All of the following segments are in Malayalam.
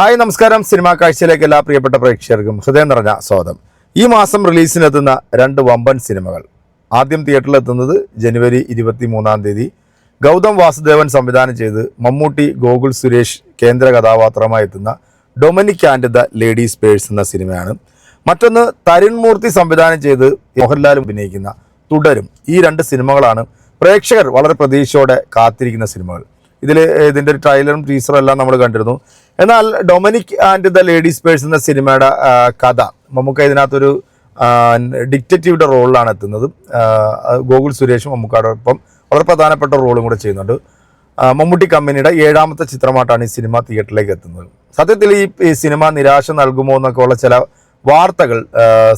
ഹായ് നമസ്കാരം. സിനിമാ കാഴ്ചയിലേക്ക് എല്ലാ പ്രിയപ്പെട്ട പ്രേക്ഷകർക്കും ഹൃദയം നിറഞ്ഞ സ്വാഗതം. ഈ മാസം റിലീസിനെത്തുന്ന രണ്ട് വമ്പൻ സിനിമകൾ. ആദ്യം തിയേറ്ററിലെത്തുന്നത് ജനുവരി ഇരുപത്തി മൂന്നാം തീയതി. ഗൗതം വാസുദേവൻ സംവിധാനം ചെയ്ത് മമ്മൂട്ടി ഗോകുൽ സുരേഷ് കേന്ദ്ര കഥാപാത്രമായി എത്തുന്ന Dominic and the ladies purse എന്ന സിനിമയാണ്. മറ്റൊന്ന് തരുൺ മൂർത്തി സംവിധാനം ചെയ്ത് മോഹൻലാൽ അഭിനയിക്കുന്ന തുടരും. ഈ രണ്ട് സിനിമകളാണ് പ്രേക്ഷകർ വളരെ പ്രതീക്ഷയോടെ കാത്തിരിക്കുന്ന സിനിമകൾ. ഇതിൽ ഇതിന്റെ ഒരു ട്രailer-ഉം ടീസറും എല്ലാം നമ്മൾ കണ്ടിരുന്നു. എന്നാൽ Dominic and the ladies purse എന്ന സിനിമയുടെ കഥ നമുക്ക് ഇതിനകത്തൊരു ഡിക്റ്റേറ്റീവിന്റെ റോളിലാണ് എത്തുന്നത്. ഗോകുൽ സുരേഷും മമ്മൂക്കാടൊപ്പം വളരെ പ്രധാനപ്പെട്ട റോളും കൂടെ ചെയ്യുന്നുണ്ട്. മമ്മൂട്ടി കമ്പനിയുടെ ഏഴാമത്തെ ചിത്രമായിട്ടാണ് ഈ സിനിമ തിയേറ്ററിലേക്ക് എത്തുന്നത്. സത്യത്തിൽ ഈ ഈ സിനിമ നിരാശ നൽകുമോ എന്നൊക്കെ ഉള്ള ചില വാർത്തകൾ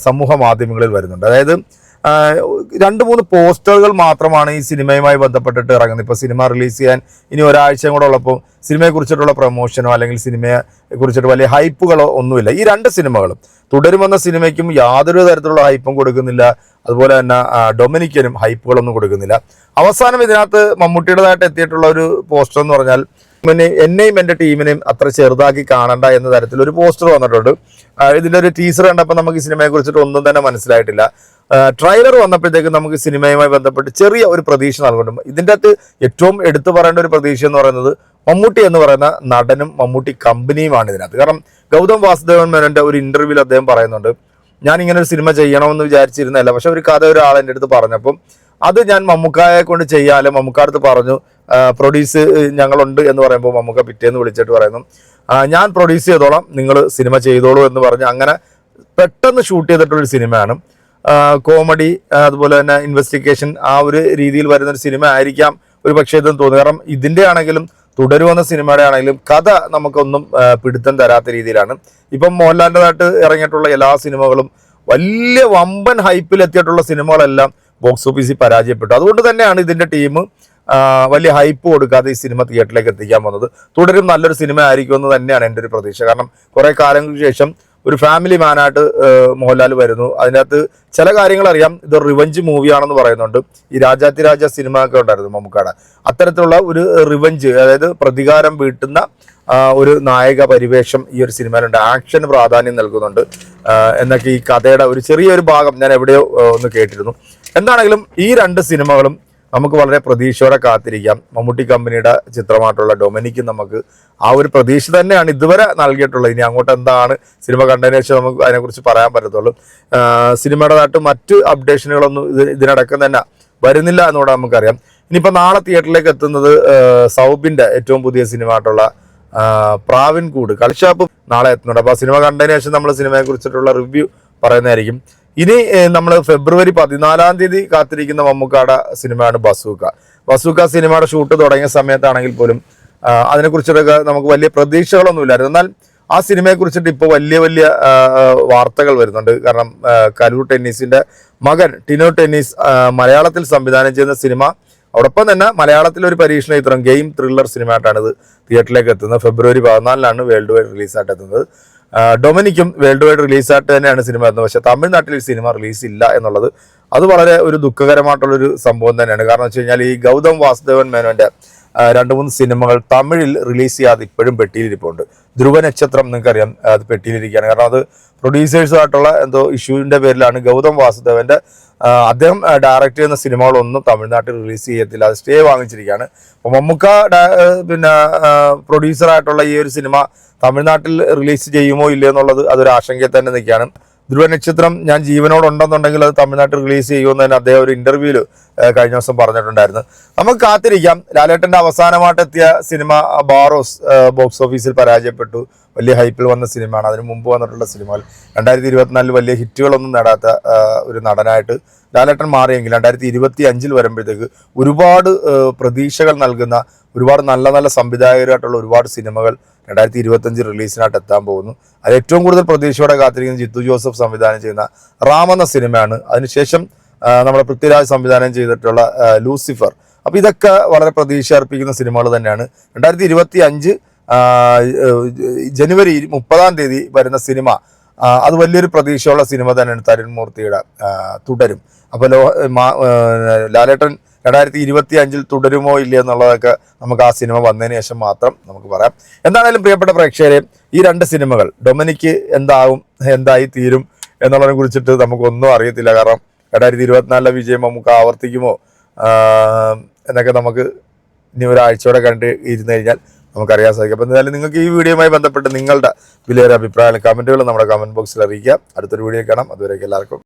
സമൂഹ മാധ്യമങ്ങളിൽ വരുന്നുണ്ട്. അതായത് രണ്ട് മൂന്ന് പോസ്റ്ററുകൾ മാത്രമാണ് ഈ സിനിമയുമായി ബന്ധപ്പെട്ടിട്ട് ഇറങ്ങുന്നത്. ഇപ്പോൾ സിനിമ റിലീസ് ചെയ്യാൻ ഇനി ഒരാഴ്ചയും കൂടെ ഉള്ളപ്പോൾ സിനിമയെ കുറിച്ചിട്ടുള്ള പ്രൊമോഷനോ അല്ലെങ്കിൽ സിനിമയെ കുറിച്ചിട്ട് വലിയ ഹൈപ്പുകളോ ഒന്നുമില്ല. ഈ രണ്ട് സിനിമകളും തുടരുമെന്ന സിനിമയ്ക്കും യാതൊരു തരത്തിലുള്ള ഹൈപ്പും കൊടുക്കുന്നില്ല. അതുപോലെ തന്നെ ഡൊമിനിക്കനും ഹൈപ്പുകളൊന്നും കൊടുക്കുന്നില്ല. അവസാനം ഇതിനകത്ത് മമ്മൂട്ടിയുടേതായിട്ട് എത്തിയിട്ടുള്ള ഒരു പോസ്റ്റർ എന്ന് പറഞ്ഞാൽ എന്നെയും എന്റെ ടീമിനെയും അത്ര ചെറുതാക്കി കാണണ്ട എന്ന തരത്തിൽ ഒരു പോസ്റ്റർ വന്നിട്ടുണ്ട്. ഇതിന്റെ ഒരു ടീസർ കണ്ടപ്പോൾ നമുക്ക് ഈ സിനിമയെ കുറിച്ചിട്ട് ഒന്നും തന്നെ മനസ്സിലായിട്ടില്ല. ട്രെയിലർ വന്നപ്പോഴത്തേക്ക് നമുക്ക് സിനിമയുമായി ബന്ധപ്പെട്ട് ചെറിയ ഒരു പ്രതീക്ഷ നൽകുന്നുണ്ട്. ഇതിന്റെ അകത്ത് ഏറ്റവും എടുത്തു പറയേണ്ട ഒരു പ്രതീക്ഷ എന്ന് പറയുന്നത് മമ്മൂട്ടി എന്ന് പറയുന്ന നടനും മമ്മൂട്ടി കമ്പനിയുമാണ് ഇതിനകത്ത്. കാരണം ഗൗതം വാസുദേവൻ മേനോന്റെ ഒരു ഇന്റർവ്യൂവിൽ അദ്ദേഹം പറയുന്നുണ്ട് ഞാൻ ഇങ്ങനെ ഒരു സിനിമ ചെയ്യണമെന്ന് വിചാരിച്ചിരുന്നല്ല പക്ഷെ ഒരു കഥ ഒരാൾ എന്റെ അടുത്ത് പറഞ്ഞപ്പം അത് ഞാൻ മമ്മൂക്കായെ കൊണ്ട് ചെയ്യാൽ? മമ്മൂക്കാടുത്ത് പറഞ്ഞു പ്രൊഡ്യൂസ് ഞങ്ങളുണ്ട് എന്ന് പറയുമ്പോൾ മമ്മൂക്ക പിറ്റേന്ന് വിളിച്ചിട്ട് പറയുന്നു ഞാൻ പ്രൊഡ്യൂസ് ചെയ്തോളാം നിങ്ങൾ സിനിമ ചെയ്തോളൂ എന്ന് പറഞ്ഞു അങ്ങനെ പെട്ടെന്ന് ഷൂട്ട് ചെയ്തിട്ടുള്ളൊരു സിനിമയാണ് കോമഡി അതുപോലെ തന്നെ ഇൻവെസ്റ്റിഗേഷൻ ആ ഒരു രീതിയിൽ വരുന്ന ഒരു സിനിമ ആയിരിക്കാം ഒരു പക്ഷേ ഇതെന്ന് തോന്നുന്നു. കാരണം ഇതിന്റെ ആണെങ്കിലും തുടരുവന്ന സിനിമയുടെ ആണെങ്കിലും കഥ നമുക്കൊന്നും പിടുത്തം തരാത്ത രീതിയിലാണ്. ഇപ്പം മോഹൻലാലിന്റെതായിട്ട് ഇറങ്ങിയിട്ടുള്ള എല്ലാ സിനിമകളും വലിയ വമ്പൻ ഹൈപ്പിൽ എത്തിയിട്ടുള്ള സിനിമകളെല്ലാം ബോക്സ് ഓഫീസിൽ പരാജയപ്പെട്ടു. അതുകൊണ്ട് തന്നെയാണ് ഇതിന്റെ ടീം വലിയ ഹൈപ്പ് കൊടുക്കാതെ ഈ സിനിമ തിയേറ്ററിലേക്ക് എത്തിക്കാൻ വന്നത്. തുടരും നല്ലൊരു സിനിമ ആയിരിക്കും എന്ന് തന്നെയാണ് എന്റെ ഒരു പ്രതീക്ഷ. കാരണം കുറേ കാലങ്ങൾക്ക് ശേഷം ഒരു ഫാമിലി മാനായിട്ട് മോഹൻലാൽ വരുന്നു. അതിനകത്ത് ചില കാര്യങ്ങൾ അറിയാം. ഇത് റിവഞ്ച് മൂവിയാണെന്ന് പറയുന്നുണ്ട്. ഈ രാജാതിരാജ സിനിമ ഒക്കെ ഉണ്ടായിരുന്നു മമ്മൂക്കാട്. അത്തരത്തിലുള്ള ഒരു റിവഞ്ച് അതായത് പ്രതികാരം വീട്ടുന്ന ഒരു നായക പരിവേഷം ഈ ഒരു സിനിമയിലുണ്ട്. ആക്ഷന് പ്രാധാന്യം നൽകുന്നുണ്ട്. എന്നൊക്കെ ഈ കഥയുടെ ഒരു ചെറിയൊരു ഭാഗം ഞാൻ എവിടെയോ ഒന്ന് കേട്ടിരുന്നു. എന്താണെങ്കിലും ഈ രണ്ട് സിനിമകളും നമുക്ക് വളരെ പ്രതീക്ഷയോടെ കാത്തിരിക്കാം. മമ്മൂട്ടി കമ്പനിയുടെ ചിത്രമായിട്ടുള്ള ഡൊമിനിക്ക് നമുക്ക് ആ ഒരു പ്രതീക്ഷ തന്നെയാണ് ഇതുവരെ നൽകിയിട്ടുള്ളത്. ഇനി അങ്ങോട്ട് എന്താണ് സിനിമ കണ്ടതിനു ശേഷം നമുക്ക് അതിനെക്കുറിച്ച് പറയാൻ പറ്റത്തുള്ളൂ. സിനിമയുടേതായിട്ട് മറ്റ് അപ്ഡേഷനുകളൊന്നും ഇത് ഇതിനടക്കം തന്നെ വരുന്നില്ല എന്നുകൂടെ നമുക്കറിയാം. ഇനിയിപ്പോൾ നാളെ തിയേറ്ററിലേക്ക് എത്തുന്നത് സൗബിന്റെ ഏറ്റവും പുതിയ സിനിമ ആയിട്ടുള്ള ആ, പ്രാവിൻകൂട്. കളിഷാപ്പ് നാളെ എത്തുന്നുണ്ട്. അപ്പോൾ ആ സിനിമ കണ്ടതിനു ശേഷം നമ്മൾ സിനിമയെ കുറിച്ചിട്ടുള്ള റിവ്യൂ പറയുന്നതായിരിക്കും. ഇനി നമ്മൾ ഫെബ്രുവരി പതിനാലാം തീയതി കാത്തിരിക്കുന്ന മമ്മൂക്കാട സിനിമയാണ് ബസൂക്ക. ബസൂക്ക സിനിമയുടെ ഷൂട്ട് തുടങ്ങിയ സമയത്താണെങ്കിൽ പോലും അതിനെക്കുറിച്ചിട്ടൊക്കെ നമുക്ക് വലിയ പ്രതീക്ഷകളൊന്നുമില്ലായിരുന്നു. എന്നാൽ ആ സിനിമയെ കുറിച്ചിട്ട് ഇപ്പോൾ വലിയ വലിയ വാർത്തകൾ വരുന്നുണ്ട്. കാരണം കരൂർ കലൂർ ടെന്നീസിന്റെ മകൻ ടിനോ ടെന്നീസ് മലയാളത്തിൽ സംവിധാനം ചെയ്യുന്ന സിനിമ. അതോടൊപ്പം തന്നെ മലയാളത്തിലെ ഒരു പരീക്ഷണ ചിത്രം ഗെയിം ത്രില്ലർ സിനിമയായിട്ടാണ് ഇത് തിയേറ്ററിലേക്ക് എത്തുന്നത്. ഫെബ്രുവരി പതിനാലിനാണ് വേൾഡ് വൈഡ് റിലീസായിട്ട് എത്തുന്നത് ഡൊമിനിക്കും വേൾഡ് വൈഡ് റിലീസായിട്ട് തന്നെയാണ് സിനിമ എന്ന് പക്ഷേ തമിഴ്നാട്ടിൽ സിനിമ റിലീസ് ഇല്ല എന്നുള്ളത് അത് വളരെ ഒരു ദുഃഖകരമായിട്ടുള്ളൊരു സംഭവം തന്നെയാണ്. കാരണം വെച്ച് കഴിഞ്ഞാൽ ഈ ഗൗതം വാസുദേവൻ മേനോന്റെ രണ്ട് മൂന്ന് സിനിമകൾ തമിഴിൽ റിലീസ് ചെയ്യാതെ ഇപ്പോഴും പെട്ടിയിലിരിപ്പുണ്ട്. ധ്രുവ നക്ഷത്രം നിങ്ങൾക്കറിയാം അത് പെട്ടിയിലിരിക്കുകയാണ്. കാരണം അത് പ്രൊഡ്യൂസേഴ്സുമായിട്ടുള്ള എന്തോ ഇഷ്യൂവിന്റെ പേരിലാണ് ഗൗതം വാസുദേവന്റെ അദ്ദേഹം ഡയറക്റ്റ് ചെയ്യുന്ന സിനിമകളൊന്നും തമിഴ്നാട്ടിൽ റിലീസ് ചെയ്യത്തില്ല. അത് സ്റ്റേ വാങ്ങിച്ചിരിക്കുകയാണ്. അപ്പോൾ മമ്മൂക്ക പിന്നെ പ്രൊഡ്യൂസറായിട്ടുള്ള ഈ ഒരു സിനിമ തമിഴ്നാട്ടിൽ റിലീസ് ചെയ്യുമോ ഇല്ലയോ എന്നുള്ളത് അതൊരു ആശങ്കയിൽ തന്നെ നിൽക്കുകയാണ്. ധ്രുവ നക്ഷത്രം ഞാൻ ജീവനോടുണ്ടെന്നുണ്ടെങ്കിൽ അത് തമിഴ്നാട്ടിൽ റിലീസ് ചെയ്യുമെന്ന് തന്നെ അദ്ദേഹം ഒരു ഇന്റർവ്യൂവിൽ കഴിഞ്ഞ ദിവസം പറഞ്ഞിട്ടുണ്ടായിരുന്നു. നമുക്ക് കാത്തിരിക്കാം. ലാലേട്ടന്റെ അവസാനമായിട്ടെത്തിയ സിനിമ ബാറോസ് ബോക്സ് ഓഫീസിൽ പരാജയപ്പെട്ടു. വലിയ ഹൈപ്പിൽ വന്ന സിനിമയാണ്. അതിന് മുമ്പ് വന്നിട്ടുള്ള സിനിമകൾ. രണ്ടായിരത്തി ഇരുപത്തിനാലിൽ വലിയ ഹിറ്റുകളൊന്നും നേടാത്ത ഒരു നടനായിട്ട് ലാലേട്ടൻ മാറിയെങ്കിൽ രണ്ടായിരത്തി ഇരുപത്തി അഞ്ചിൽ വരുമ്പോഴത്തേക്ക് ഒരുപാട് പ്രതീക്ഷകൾ നൽകുന്ന ഒരുപാട് നല്ല നല്ല സംവിധായകരായിട്ടുള്ള ഒരുപാട് സിനിമകൾ രണ്ടായിരത്തി ഇരുപത്തഞ്ച് റിലീസിനായിട്ട് എത്താൻ പോകുന്നു. അതിൽ ഏറ്റവും കൂടുതൽ പ്രതീക്ഷയോടെ കാത്തിരിക്കുന്ന ജിത്തു ജോസഫ് സംവിധാനം ചെയ്യുന്ന റാം എന്ന സിനിമയാണ്. അതിനുശേഷം നമ്മുടെ പൃഥ്വിരാജ് സംവിധാനം ചെയ്തിട്ടുള്ള ലൂസിഫർ. അപ്പോൾ ഇതൊക്കെ വളരെ പ്രതീക്ഷ അർപ്പിക്കുന്ന സിനിമകൾ തന്നെയാണ്. രണ്ടായിരത്തി ഇരുപത്തി അഞ്ച് ജനുവരി മുപ്പതാം തീയതി വരുന്ന സിനിമ അത് വലിയൊരു പ്രതീക്ഷയുള്ള സിനിമ തന്നെയാണ് തരുൺ മൂർത്തിയുടെ തുടരും. അപ്പോൾ ലോ ലാലേട്ടൻ രണ്ടായിരത്തി ഇരുപത്തി അഞ്ചിൽ തുടരുമോ ഇല്ല എന്നുള്ളതൊക്കെ നമുക്ക് ആ സിനിമ വന്നതിന് ശേഷം മാത്രം നമുക്ക് പറയാം. എന്താണേലും പ്രിയപ്പെട്ട പ്രേക്ഷകരെ ഈ രണ്ട് സിനിമകൾ ഡൊമിനിക്ക് എന്താവും എന്തായി തീരും എന്നുള്ളതിനെ കുറിച്ചിട്ട് നമുക്കൊന്നും അറിയത്തില്ല. കാരണം രണ്ടായിരത്തി ഇരുപത്തിനാലിലെ വിജയം നമുക്ക് ആവർത്തിക്കുമോ? എന്നൊക്കെ നമുക്ക് ഇനി ഒരാഴ്ചയോടെ കണ്ട് ഇരുന്ന് കഴിഞ്ഞാൽ നമുക്കറിയാൻ സാധിക്കും. അപ്പോൾ എന്തായാലും നിങ്ങൾക്ക് ഈ വീഡിയോയുമായി ബന്ധപ്പെട്ട് നിങ്ങളുടെ വിലയേറെ അഭിപ്രായങ്ങൾ കമന്റുകൾ നമ്മുടെ കമന്റ് ബോക്സിൽ അറിയിക്കുക. അടുത്തൊരു വീഡിയോ കാണാം. അതുവരേക്കും എല്ലാവർക്കും